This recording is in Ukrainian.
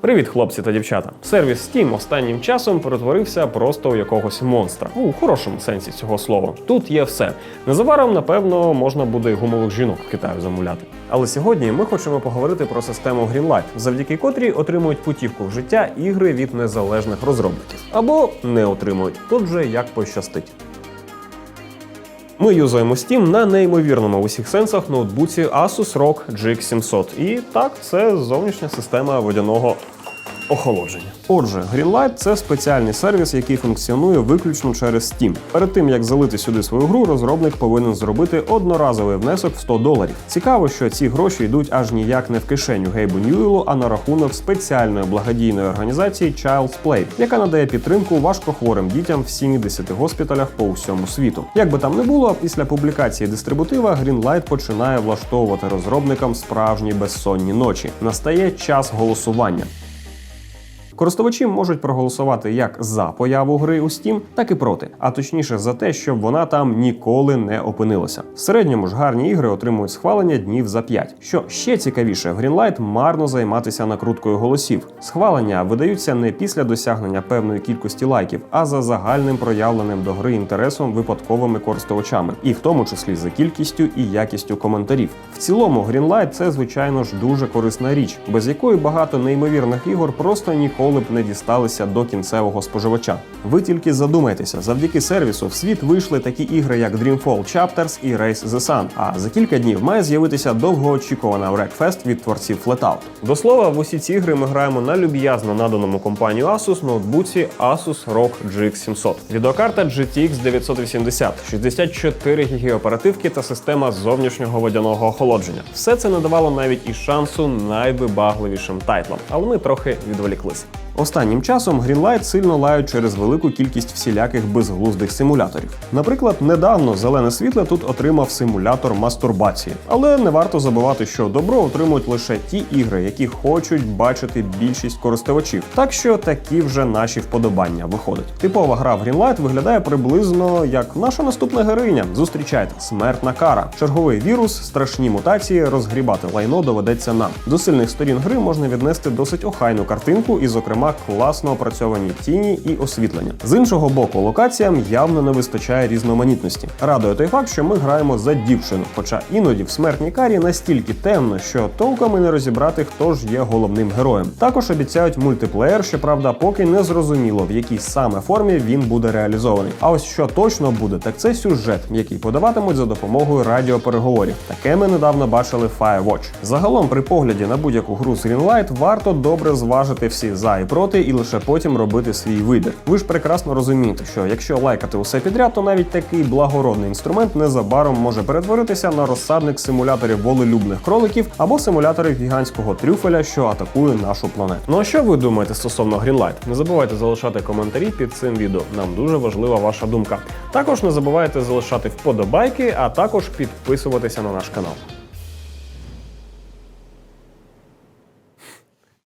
Привіт, хлопці та дівчата. Сервіс Steam останнім часом перетворився просто у якогось монстра. У хорошому сенсі цього слова. Тут є все. Незабаром, напевно, можна буде й гумових жінок в Китаю замовляти. Але сьогодні ми хочемо поговорити про систему Greenlight, завдяки котрій отримують путівку в життя ігри від незалежних розробників. Або не отримують. Тут вже як пощастить. Ми юзаємо Steam на неймовірному в усіх сенсах ноутбуці Asus ROG GX 700. І так, це зовнішня система водяного охолодження. Отже, Greenlight – це спеціальний сервіс, який функціонує виключно через Steam. Перед тим як залити сюди свою гру, розробник повинен зробити одноразовий внесок в 100 доларів. Цікаво, що ці гроші йдуть аж ніяк не в кишеню Гейбу Ньюелу, а на рахунок спеціальної благодійної організації Child's Play, яка надає підтримку важкохворим дітям в 70 госпіталях по всьому світу. Як би там не було, після публікації дистрибутива Greenlight починає влаштовувати розробникам справжні безсонні ночі. Настає час голосування. Користувачі можуть проголосувати як за появу гри у Steam, так і проти, а точніше за те, щоб вона там ніколи не опинилася. В середньому ж гарні ігри отримують схвалення днів за 5. Що ще цікавіше, Greenlight марно займатися накруткою голосів. Схвалення видаються не після досягнення певної кількості лайків, а за загальним проявленим до гри інтересом випадковими користувачами, і в тому числі за кількістю і якістю коментарів. В цілому, Greenlight – це звичайно ж дуже корисна річ, без якої багато неймовірних ігор просто ніколи б не дісталися до кінцевого споживача. Ви тільки задумайтеся, завдяки сервісу в світ вийшли такі ігри, як Dreamfall Chapters і Race the Sun. А за кілька днів має з'явитися довгоочікувана Wreckfest від творців Flatout. До слова, в усі ці ігри ми граємо на люб'язно наданому компанію Asus ноутбуці Asus ROG GX 700. Відеокарта GTX 980, 64 ГБ оперативки та система зовнішнього водяного охолодження. Все це не давало навіть і шансу найвибагливішим тайтлам, але ми трохи відволіклися. Останнім часом Greenlight сильно лають через велику кількість всіляких безглуздих симуляторів. Наприклад, недавно зелене світло тут отримав симулятор мастурбації, але не варто забувати, що добро отримують лише ті ігри, які хочуть бачити більшість користувачів. Так що такі вже наші вподобання виходять. Типова гра в Greenlight виглядає приблизно як наша наступна героїня. Зустрічайте смертна кара, черговий вірус, страшні мутації, розгрібати лайно доведеться нам. До сильних сторін гри можна віднести досить охайну картинку і, зокрема, класно опрацьовані тіні і освітлення. З іншого боку, локаціям явно не вистачає різноманітності. Радує той факт, що ми граємо за дівчину, хоча іноді в смертній карі настільки темно, що толком і не розібрати, хто ж є головним героєм. Також обіцяють мультиплеєр, щоправда, поки не зрозуміло, в якій саме формі він буде реалізований. А ось що точно буде, так це сюжет, який подаватимуть за допомогою радіопереговорів. Таке ми недавно бачили Firewatch. Загалом, при погляді на будь-яку гру з Greenlight варто добре зважити всі за і проти, і лише потім робити свій вибір. Ви ж прекрасно розумієте, що якщо лайкати усе підряд, то навіть такий благородний інструмент незабаром може перетворитися на розсадник симуляторів волелюбних кроликів або симуляторів гігантського трюфеля, що атакує нашу планету. Ну а що ви думаєте стосовно Greenlight? Не забувайте залишати коментарі під цим відео. Нам дуже важлива ваша думка. Також не забувайте залишати вподобайки, а також підписуватися на наш канал.